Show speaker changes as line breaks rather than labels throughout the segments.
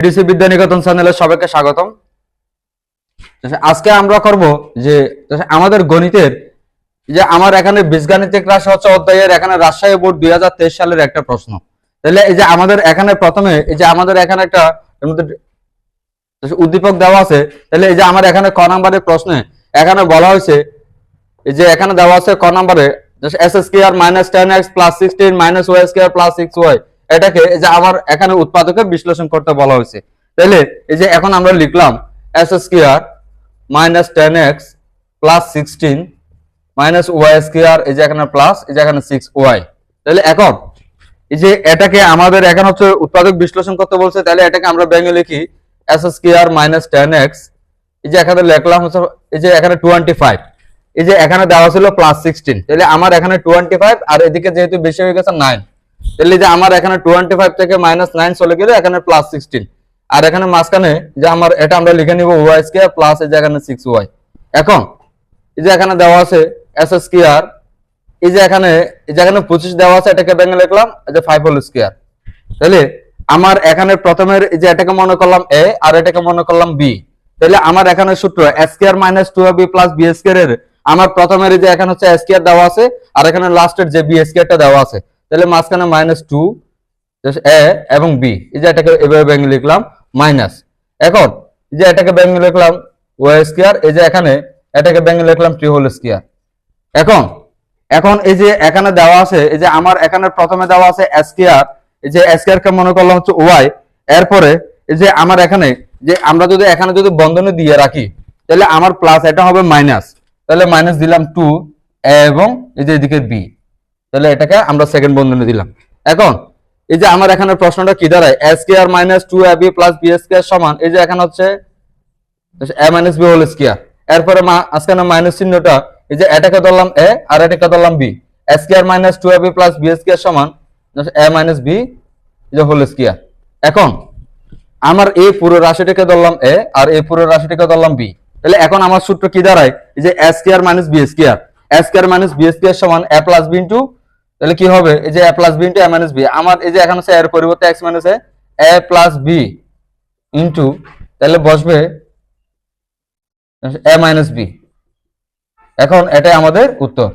DC Vidyaniketan চ্যানেলে সবাইকে স্বাগতম। আজকে আমরা করব যে আমাদের গণিতের, যে আমার এখানে বীজগাণিতিক রাশি হচ্ছে অধ্যায়ের এখানে রাজশাহী বোর্ড দুই হাজার তেইশ সালের একটা প্রশ্ন। তাহলে এই যে আমাদের এখানে প্রথমে, এই যে আমাদের এখানে একটা উদ্দীপক দেওয়া আছে। তাহলে এই যে আমার এখানে ক নাম্বারের প্রশ্নে, এখানে বলা হয়েছে, এই যে এখানে দেওয়া আছে ক নাম্বারে S square minus ten X plus sixteen minus Y square plus six Y এটাকে যে আমার এখানে উৎপাদকের বিশ্লেষণ করতে বলা হয়েছে। তাহলে এই যে এখন আমরা লিখলাম S square minus ten X plus sixteen minus Y square এই যে এখানে প্লাস এই যে এখানে সিক্স ওয়াই তাহলে এখন এই যে এটাকে আমাদের এখন হচ্ছে উৎপাদক বিশ্লেষণ করতে বলছে তাহলে এটাকে আমরা ব্যাঙে লিখি S square minus ten X এই যে এখানে লিখলাম হচ্ছে, এই যে এখানে টোয়েন্টি ফাইভ এই যে এখানে দেওয়া ছিল প্লাস সিক্সটিন তাহলে আমার এখানে টোয়েন্টি ফাইভ আর এদিকে যেহেতু বেশি হয়ে গেছে নাইন তাহলে যে আমার এখানে টোয়েন্টি ফাইভ থেকে মাইনাস নাইন চলে গেলে এখানে প্লাস সিক্সটিন আর এখানে মাঝখানে যে আমার, এটা আমরা লিখে নিব ওয়াই স্কোয়ার প্লাস এই যে এখানে সিক্স ওয়াই এখন, এই যে এখানে দেওয়া আছে এস এস স্কোয়ার এই যে এখানে, এই যে এখানে পঁচিশ দেওয়া আছে, এটাকে ব্যাঙ্গে লিখলাম, এই যে ফাইভ হোল স্কোয়ার তাহলে আমার এখানে প্রথমের যে এটাকে মনে করলাম এ আর এটাকে মনে করলাম বি তাহলে আমার এখানে সূত্র square minus two B plus B square এর, আমার প্রথমের যে এখানে হচ্ছে স্কোয়ার দেওয়া আছে, আর এখানে লাস্টের যে বি স্কোয়ারটা দেওয়া আছে। তাহলে মাঝখানে মাইনাস টু এ এবং বি এই যে এটাকে এভাবে ব্যাঙ্গে লিখলাম মাইনাস এখন, এই যে এটাকে ব্যাঙ্গে লিখলাম ওয়াই স্কোয়ার এই যে এখানে এটাকে ব্যাঙ্গে লিখলাম ট্রি হোল স্কোয়ার এখন এখন এই যে এখানে দেওয়া আছে, এই যে আমার এখানে প্রথমে দেওয়া আছে স্কোয়ার এই যে স্কোয়ার কে মনে করলাম হচ্ছে ওয়াই এরপরে এই যে আমার এখানে, যে আমরা যদি এখানে যদি বন্ধনী দিয়ে রাখি, তাহলে আমার প্লাস এটা হবে মাইনাস তাহলে মাইনাস দিলাম টু এবং এই যে এদিকে বি তাহলে এটাকে আমরা সেকেন্ড বন্ধনী দিলাম। এখন, এই যে আমার এখানে প্রশ্নটা কি দাঁড়ায়? S K R minus two A B plus B S সমান, এই যে এখানে হচ্ছে A minus B whole square এরপরে মা আজকে মাইনাস চিহ্নটা, এই যে এটাকে ধরলাম এ আর এটাকে ধরলাম B S K R minus two A B plus B S সমান এ মাইনাস বি যে হোল স্কোয়ার এখন, আমার এই পুরো রাশিটাকে ধরলাম এ আর এই পুরো রাশিটাকে ধরলাম বি তাহলে এখন আমার সূত্র কি দাঁড়ায়? এই যে S K R minus B S K R S K R minus B S সমান এ প্লাস বি ইন্টু তাহলে কি হবে? এই যে A plus B into A minus B আমার এই যে এখন এর পরিবর্তে X minus A plus B into তাহলে বসবে এ মাইনাস বি এখন এটাই আমাদের উত্তর।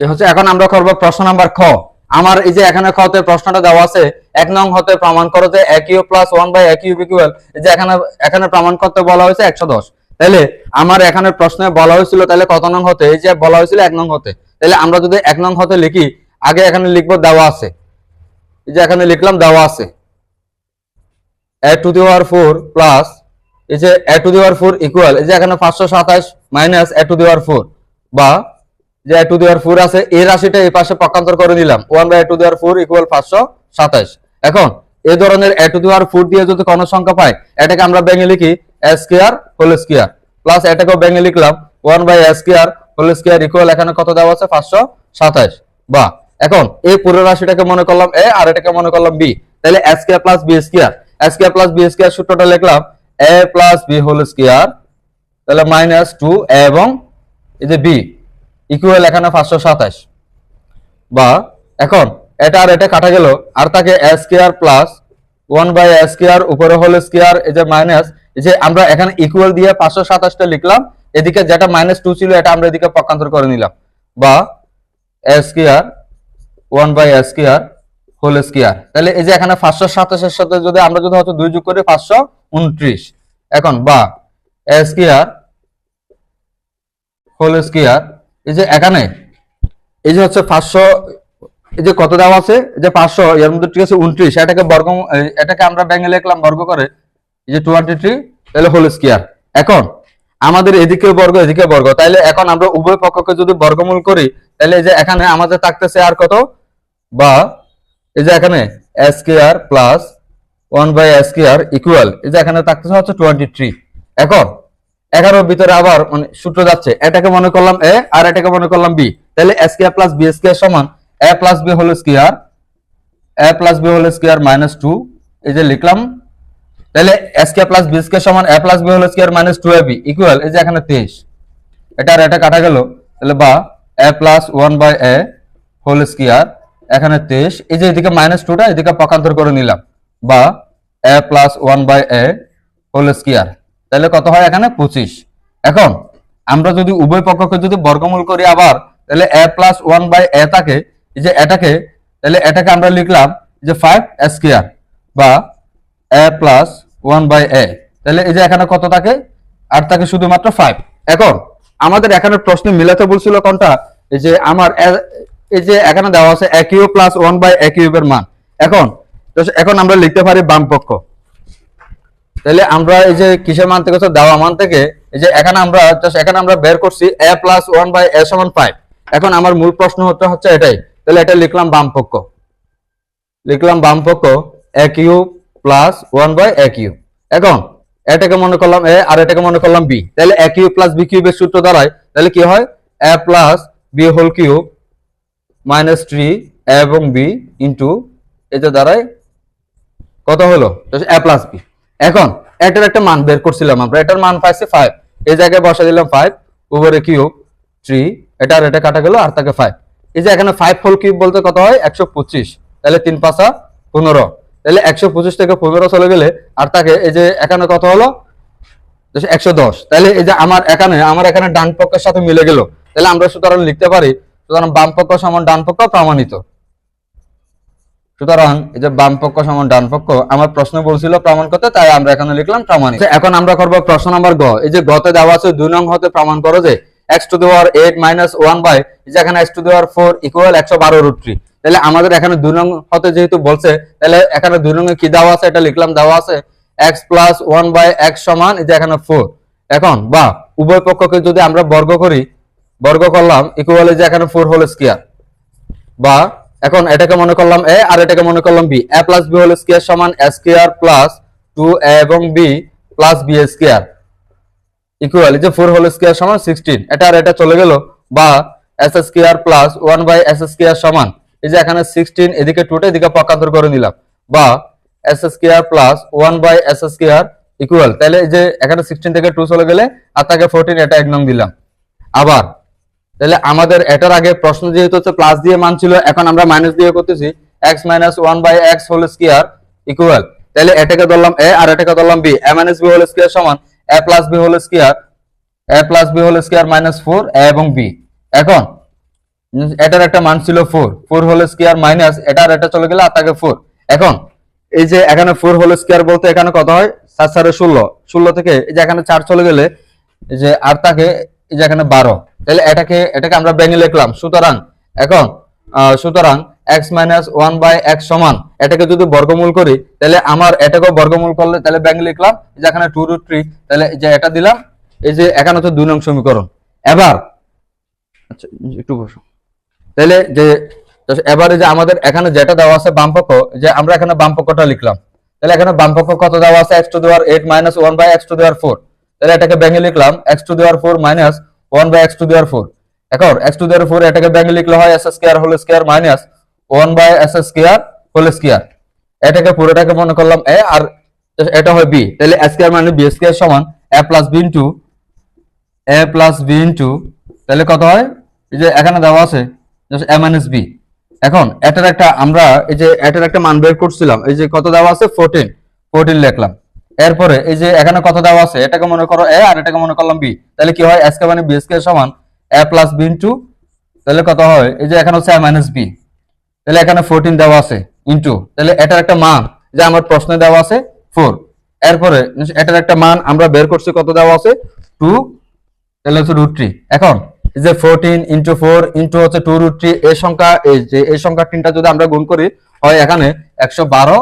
হচ্ছে এখন আমরা করব প্রশ্ন নাম্বার খ। আমার এই যে এখানে খতে প্রশ্নটা দেওয়া আছে, এক নং হতে প্রমাণ করো যে এক ইউ প্লাস ওয়ান বাই এক ইউ ইকুয়াল যে এখানে এখানে প্রমাণ করতে বলা হয়েছে একশো দশ। তাহলে আমার এখানে প্রশ্নে বলা হয়েছিল, তাহলে কত নং হতে? এই যে বলা হয়েছিল এক নং হতে। তাহলে আমরা যদি এক নং হতে লিখি, আগে এখানে লিখব দেওয়া আছে। এই যে এখানে লিখলাম দেওয়া আছে। A to the power four plus এই যে A to the power four equal এই যে এখানে পাঁচশো সাতাশ minus A to the power four বা যে এ টু দি পাওয়ার ফোর আছে এই রাশিটা এই পাশে পক্ষান্তর করে নিলাম। One by A to the power four equal পাঁচশো সাতাশ। এখন এই ধরনের এ টু দি পাওয়ার ফোর দিয়ে যদি কোনো সংখ্যা পাই, এটাকে আমরা ব্যাঙে লিখি S square whole square plus এটাকেও ব্যাঙে লিখলাম one by S square whole square equal এখানে কত দেওয়া আছে? পাঁচশো সাতাশ। বা এখন পুরো রাশিটাকে মনে করলাম এ আর এটাকে মনে করলাম বি তাহলে প্লাস বি প্লাস বি সূত্রটা লিখলাম এ প্লাস বি হোল তাহলে মাইনাস টু এবং এই যে বি ইকুয়াল এখানে পাঁচশো সাতাশ। বা, এখন এটা আর এটা কাটা গেল, আর তাকে S plus one by S square উপরে হোল স্কোয়ার এই যে মাইনাস এই যে আমরা এখানে ইকুয়াল দিয়ে পাঁচশো সাতাশটা লিখলাম এদিকে যেটা মাইনাস টু ছিল, এটা আমরা এদিকে পক্ষান্তর করে নিলাম। বা S one by S whole square তাহলে এই যে এখানে পাঁচশো সাতাশের সাথে যদি আমরা যদি হয়তো দুই যোগ করি, পাঁচশো উনত্রিশ। এখন বা এস স্কোয়ার হোল স্কোয়ার এই যে এখানে, এই যে হচ্ছে পাঁচশো, এই যে কত দেওয়া আছে? যে পাঁচশো, এর মধ্যে ঠিক আছে উনত্রিশ। এটাকে বর্গ, এটাকে আমরা ব্যাঙ্গে লিখলাম বর্গ করে, এই যে টোয়েন্টি থ্রি তাহলে হোল স্কোয়ার এখন আমাদের এদিকে বর্গ এদিকে বর্গ। তাইলে এখন আমরা উভয় পক্ষকে যদি বর্গমূল করি তাহলে যে এখানে আমাদের থাকতেছে আর কত? বা এই যে এখানে S K R plus one by S K R equal এই যে এখানে থাকতেছে হচ্ছে টোয়েন্টি থ্রি এখন এগারোর ভিতরে আবার মানে সূত্র যাচ্ছে, এটাকে মনে করলাম এ আর এটাকে মনে করলাম বি তাহলে S K plus B S K সমান A plus B whole square A plus B whole square minus two এই যে লিখলাম তাহলে S K plus B square সমান A plus B whole square minus two A B equal এই যে এখানে তেইশ এটা আর এটা কাটা গেল, তাহলে বা A plus one by A whole square এখানে তেইশ এই যে এদিকে মাইনাস টুটা এদিকে পক্ষান্তর করে নিলাম। বা A plus one by A whole square তাহলে কত হয় এখানে? পঁচিশ। এখন আমরা যদি উভয় পক্ষকে যদি বর্গমূল করি আবার, তাহলে A plus one by A থাকে এই যে এটাকে তাহলে এটাকে আমরা লিখলাম যে ফাইভ স্কোয়ার বা A plus one by A তাহলে এই যে এখানে কত থাকে? আর থাকে শুধুমাত্র ফাইভ এখন আমাদের এখানে প্রশ্ন মিলাতে বলছিল কোনটা? এই যে আমার এই যে এখানে দেওয়া আছে A Q plus one by A কিউবের মান। এখন এখন আমরা লিখতে পারি বাম পক্ষ। তাহলে আমরা এই যে কিসের মান থেকে, দেওয়া মান থেকে, এই যে এখানে আমরা, just এখানে আমরা বের করছি a plus one by a সমান ফাইভ এখন আমার মূল প্রশ্ন হচ্ছে হচ্ছে এটাই। তাহলে এটা লিখলাম বাম পক্ষ। লিখলাম বাম পক্ষ a cube plus one by a cube এখন, এটাকে মনে করলাম এ আর এটাকে মনে করলাম বি তাহলে এ কিউ প্লাস বি কিউবের সূত্র দাঁড়ায় তাহলে কি হয়? A plus b whole cube minus three এবং বি ইন্টু এটা দাঁড়ায় কত হলো? এ প্লাস বি এখন, এটার একটা মান বের করছিলাম আমরা। এটার মান পাইছি ফাইভ এই জায়গায় বসা দিলাম ফাইভ উপরে কিউব থ্রি এটা আর এটা কাটা গেল, আর তাকে ফাইভ এই যে এখানে ফাইভ হোল কিউব বলতে কত হয়? একশো পঁচিশ। তাহলে তিন পাঁচা পনেরো। তাহলে একশো পঁচিশ থেকে পনেরো চলে গেলে আর তাকে এই যে এখানে কত হলো একশো দশ। তাহলে এই যে আমার এখানে আমার এখানে ডান পক্ষের সাথে মিলে গেল। তাহলে আমরা সুতরাং লিখতে পারি, সুতরাং বাম পক্ষ সমান ডান পক্ষ প্রমাণিত। সুতরাং এই যে বাম পক্ষ সমান ডান পক্ষ, আমার প্রশ্ন বলছিল প্রমাণ করতে, তাই আমরা এখানে লিখলাম প্রমাণিত। এখন আমরা করব প্রশ্ন নাম্বার গ। এই যে গতে দেওয়া আছে দুই নং হতে প্রমাণ করো যে x to the power eight minus one by যেখানে x to the power four equal একশো বারো রুট থ্রি তাহলে আমাদের এখানে দুই নং হতে যেহেতু বলছে, তাহলে এখানে দুই নং কি দেওয়া আছে? এটা লিখলাম, দেওয়া আছে x plus one by x সমান যে এখানে ফোর এখন, বা, উভয় পক্ষকে যদি আমরা বর্গ করি, বর্গ করলাম ইকুয়াল যে এখানে ফোর হোল স্কোয়ার বা, এখন এটাকে মনে করলাম এ আর এটাকে মনে করলাম b a plus b whole square সমান স্কোয়ার প্লাস টু এ এবং b plus b square equal যে ফোর হোল স্কোয়ার সমান সিক্সটিন এটা আর এটা চলে গেল, বা s square plus one by s square সমান। এই যে এখানে সিক্সটিন এদিকে টুটে এদিকে পক্ষান্তর করে নিলাম। বা s square plus one by s square equal তাহলে এই যে এখানে সিক্সটিন থেকে টু চলে গেলে, আর তাকে ফোরটিন এটা এক নং দিলাম। আবার, তাহলে আমাদের এটার আগে প্রশ্ন যেহেতু হচ্ছে প্লাস দিয়ে মান ছিল, এখন আমরা মাইনাস দিয়ে করতেছি x minus one by x whole square equal তাহলে এটাকে ধরলাম এ আর এটাকে ধরলাম b a minus b whole square সমান a plus b whole square a plus b whole square minus four a এবং বি এখন এটার একটা মান ছিল four four whole square minus এটার এটা চলে গেলে আর তাকে ফোর এখন, এই যে এখানে ফোর হোল স্কোয়ার বলতে এখানে কত হয়? সাত, সাড়ে ষোলো। ষোলো থেকে এই যে এখানে চার চলে গেলে, এই যে আর তাকে এই যে এখানে বারো। তাহলে এটাকে এটাকে আমরা ভেঙে লিখলাম। সুতরাং, এখন সুতরাং x minus one by x সমান, এটাকে যদি বর্গমূল করি, তাহলে আমার এটাকেও বর্গমূল করলে, তাহলে ভেঙে লিখলাম যে এখানে টু রুট থ্রি তাহলে যে এটা দিলাম, এই যে এখানে হচ্ছে দুই নং সমীকরণ। এবার আচ্ছা একটু বসো। তাহলে যে এবারে যে আমাদের এখানে যেটা দেওয়া আছে বামপক্ষ, যে আমরা এখানে বামপক্ষটা লিখলাম। তাহলে এখানে বামপক্ষ কত দেওয়া আছে? X to the power eight minus one by x to the power four তাহলে এটাকে ভেঙে লিখলাম x to the power four minus one by x to the power four এখন x to the power four এটাকে ভেঙে লিখলে হয় s square whole square minus one by s square whole square এটাকে পুরোটাকে মনে করলাম এ আর এটা হয় বি তাহলে স্কোয়ার মানে বি স্কোয়ার সমান a plus b into a plus b into তাহলে কত হয়? এই যে এখানে দেওয়া আছে এ বি এখন, এটার একটা, আমরা এই যে এটার একটা মান বের করছিলাম, এই যে কত দেওয়া আছে? ফোরটিন ফোরটিন লিখলাম। এরপরে এই যে এখানে কত দেওয়া আছে? এটাকে মনে করো এ আর এটাকে মনে করলাম বি তাহলে কি হয়? এসকে মানে বি স্কোয়ার সমান এ প্লাস বি ইন্টু তাহলে কত হয়? এই যে এখানে হচ্ছে এ বি তাহলে এখানে ফোরটিন দেওয়া আছে ইন্টু তাহলে এটার একটা মান, যে আমার প্রশ্নে দেওয়া আছে ফোর এরপরে এটার একটা মান, আমরা বের করছি কত দেওয়া আছে? টু তাহলে হচ্ছে রুট থ্রি এখন যে ফোরটিন ইন্টু ফোর ইন্টু হচ্ছে টু রুট থ্রি এই সংখ্যা এই যে এই সংখ্যা তিনটা যদি আমরা গুণ করি, হয় এখানে একশো বারো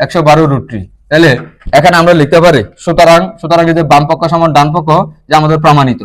একশো বারো রুট থ্রি তাহলে এখানে আমরা লিখতে পারি, সুতরাং সুতরাং যদি বাম পক্ষ সমান ডান পক্ষ যে আমাদের প্রমাণিত।